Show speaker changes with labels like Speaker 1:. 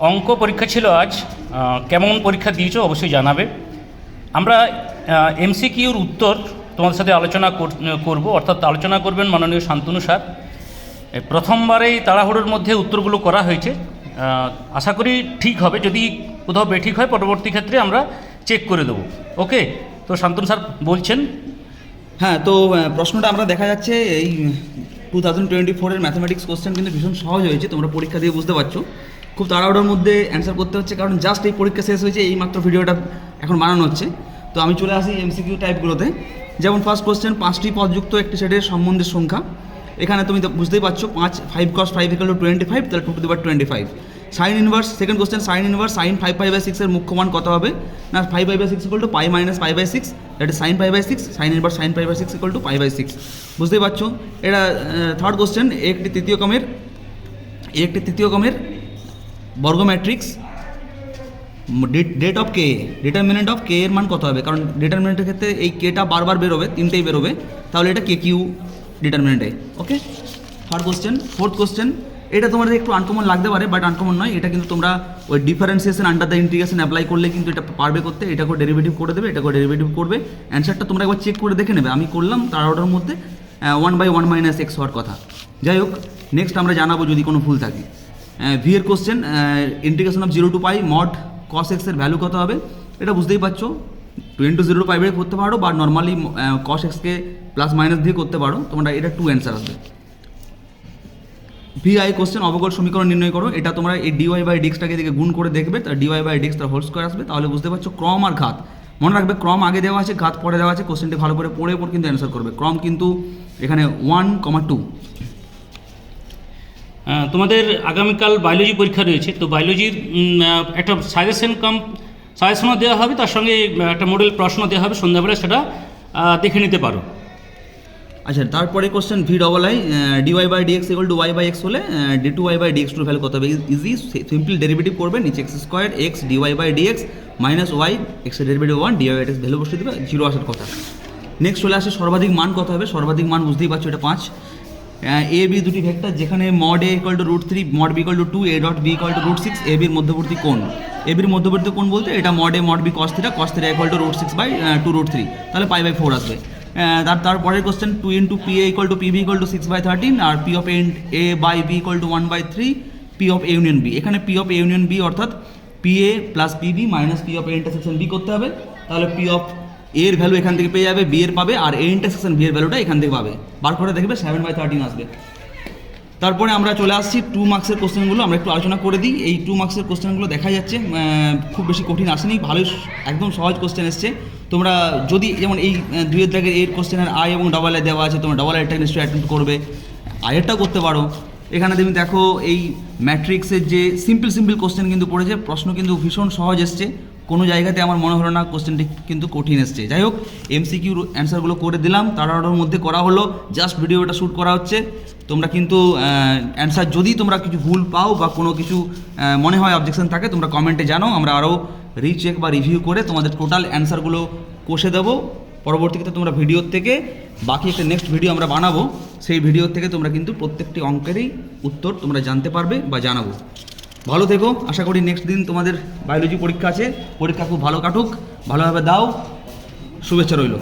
Speaker 1: অঙ্ক পরীক্ষা ছিল আজ কেমন পরীক্ষা দিয়েছ অবশ্যই জানাবে। আমরা এমসিকিউর উত্তর তোমাদের সাথে আলোচনা কর- করব, অর্থাৎ আলোচনা করবেন মাননীয় শান্তনু স্যার। প্রথমবারেই তাড়াহুড়োর মধ্যে উত্তরগুলো করা হয়েছে। আশা করি ঠিক হবে, যদি কোথাও বেঠিক হয়, পরবর্তী ক্ষেত্রে আমরা চেক করে দেবো। ওকে? তো শান্তনু স্যার বলছেন?
Speaker 2: হ্যাঁ তো প্রশ্নটা আমরা দেখা যাচ্ছে, এই টু থাউজেন্ড টোয়েন্টি ফোরের ম্যাথামেটিক্স কোশ্চেন কিন্তু ভীষণ সহজ হয়েছে, তোমরা পরীক্ষা দিয়ে বুঝতে পারছ। খুব তাড়াহুড়োর মধ্যে অ্যান্সার করতে হচ্ছে, কারণ জাস্ট এই পরীক্ষা শেষ হয়েছে এই মাত্র ভিডিওটা এখন বানানো হচ্ছে। তো আমি চলে আসি এমসিকিউ টাইপগুলোতে যেমন ফার্স্ট কোশ্চেন পাঁচটি পদযুক্ত একটি সেটের সম্বন্ধের সংখ্যা। এখানে তুমি বুঝতেই পারছ, পাঁচ five cos five equal to twenty five তাহলে টু টু দিবার twenty five sine inverse second question sine inverse sine five five by সিক্সের মুখ্য মান কত হবে? না five by by six equal to pi minus five by six that sine five by six sine inverse sine five by six equal to five by six বুঝতেই পারছ? এটা third question একটি তৃতীয় কমের একটি তৃতীয় কমের বর্গ matrix det of K, determinant of K এর মান কত হবে? কারণ ডিটারমিনেন্টের ক্ষেত্রে এই কেটা বারবার বেরোবে, তিনটেই বেরোবে। তাহলে এটা কে Q ডিটারমিনেন্টে, okay? Third question fourth question এটা তোমাদের একটু আনকমন লাগতে পারে বাট আনকমন নয়। এটা কিন্তু তোমরা ওই differentiation under the integration apply করলে কিন্তু এটা পারবে করতে। এটা করে ডেরিভেটিভ করে দেবে, এটা করে ডেরিভেটিভ করবে। অ্যান্সারটা তোমরা একবার চেক করে দেখে নেবে। আমি করলাম তার ওটার মধ্যে one by one minus X হওয়ার কথা। যাই হোক নেক্সট আমরা জানাব যদি কোনো ভুল থাকে। ভি এর question integration of zero to pi mod cos এক্সের ভ্যালু কত হবে? এটা বুঝতেই পারছ। Two into zero to pi বের করতে পারো বা নর্মালি কস এক্সকে প্লাস মাইনাস দিয়ে করতে পারো। তোমরা এটা টু অ্যান্সার আসবে। ভি আই কোশ্চেন অবকল সমীকরণ নির্ণয় করো। এটা তোমরা এই ডিওয়াই বাই ডিক্সটাকে দিকে গুণ করে দেখবে। তার ডিওয়াই বাই ডিক্স তার হোল স্কোয়ার আসবে। তাহলে বুঝতে পারছ, ক্রম আর ঘাত। মনে রাখবে, ক্রম আগে দেওয়া আছে, ঘাত পরে দেওয়া আছে। কোশ্চেনটি ভালো করে পড়ে পর কিন্তু অ্যান্সার করবে। ক্রম কিন্তু এখানে ওয়ান কমা টু
Speaker 1: তোমাদের আগামীকাল বায়োলজি পরীক্ষা রয়েছে, তো বায়োলজির একটা সাজেশন কাম সাজেশনও দেওয়া হবে, তার সঙ্গে একটা মডেল প্রশ্ন দেওয়া হবে সন্ধ্যাবেলা সেটা দেখে নিতে পারো।
Speaker 2: আচ্ছা তারপরে question V double I D dy by dx equal to Y by X হলে D two Y by dx two value কত হবে? ইজি সিম্পল ডেরিভেটিভ করবে, নিচে X square X D dy by dx minus Y এক্সের derivative one dy by X value বসে দেবে zero আসার কথা। নেক্সট চলে আসে, সর্বাধিক মান কত হবে? সর্বাধিক মান বুঝতেই পারছ, এটা পাঁচ। এ বি দুটি ভেক্টর, যেখানে mod A equal to root three mod B two two A dot B equal to root six A বির মধ্যবর্তী কোণ। এ বির মধ্যবর্তী কোণ বলতে এটা mod A mod B cos থ্রিটা cos three equal to root six by two root three তাহলে পাই বাই ফোর আসবে। তার তারপরের question two into P A equal to P B equal to six by thirteen R P of A by B equal to one by three P of A union B এখানে P of A union B অর্থাৎ P A plus P B minus P of A intersection B করতে হবে। তাহলে P of এর value এখান থেকে পেয়ে যাবে বি এর পাবে, আর এ ইন্টারসেকশন বি এর ভ্যালুটা এখান থেকে পাবে। বার করে দেখবে সেভেন বাই থার্টিন আসবে। তারপরে আমরা চলে আসছি টু মার্কসের কোশ্চেনগুলো আমরা একটু আলোচনা করে দিই। এই টু মার্কসের কোশ্চেনগুলো দেখা যাচ্ছে খুব বেশি কঠিন আসেনি, ভালোই একদম সহজ কোশ্চেন এসছে। তোমরা যদি, যেমন এই দুইয়ের দাগের এর কোশ্চেনের আই এবং ডাবল আই দেওয়া আছে, তোমরা ডাবল আইটা নিশ্চয়ই অ্যাটেম্প করবে। আয়েরটাও করতে পারো। এখানে তুমি দেখো, এই ম্যাট্রিক্সের যে সিম্পল সিম্পল কোশ্চেন কিন্তু পড়েছে, প্রশ্ন কিন্তু ভীষণ সহজ এসছে। কোনো জায়গাতে আমার মনে হলো না কোশ্চেনটি কিন্তু কঠিন এসছে। যাই হোক এমসিকিউর অ্যান্সারগুলো করে দিলাম। তাড়াহুড়োর মধ্যে করা হলো। জাস্ট ভিডিওটা শ্যুট করা হচ্ছে। তোমরা কিন্তু অ্যান্সার যদি তোমরা কিছু ভুল পাও বা কোনো কিছু মনে হয় অবজেকশন থাকে, তোমরা কমেন্টে জানো আমরা আরও রিচেক বা রিভিউ করে তোমাদের টোটাল অ্যান্সারগুলো কষে দেবো। পরবর্তীতে তোমরা ভিডিওর থেকে বাকি একটা নেক্সট ভিডিও আমরা বানাবো। সেই ভিডিও থেকে তোমরা কিন্তু প্রত্যেকটি অঙ্কেরই উত্তর তোমরা জানতে পারবে বা জানাব। ভালো থেকো। আশা করি নেক্সট দিন তোমাদের বায়োলজি পরীক্ষা আছে। পরীক্ষা খুব ভালো কাটুক। ভালোভাবে দাও। শুভেচ্ছা রইল।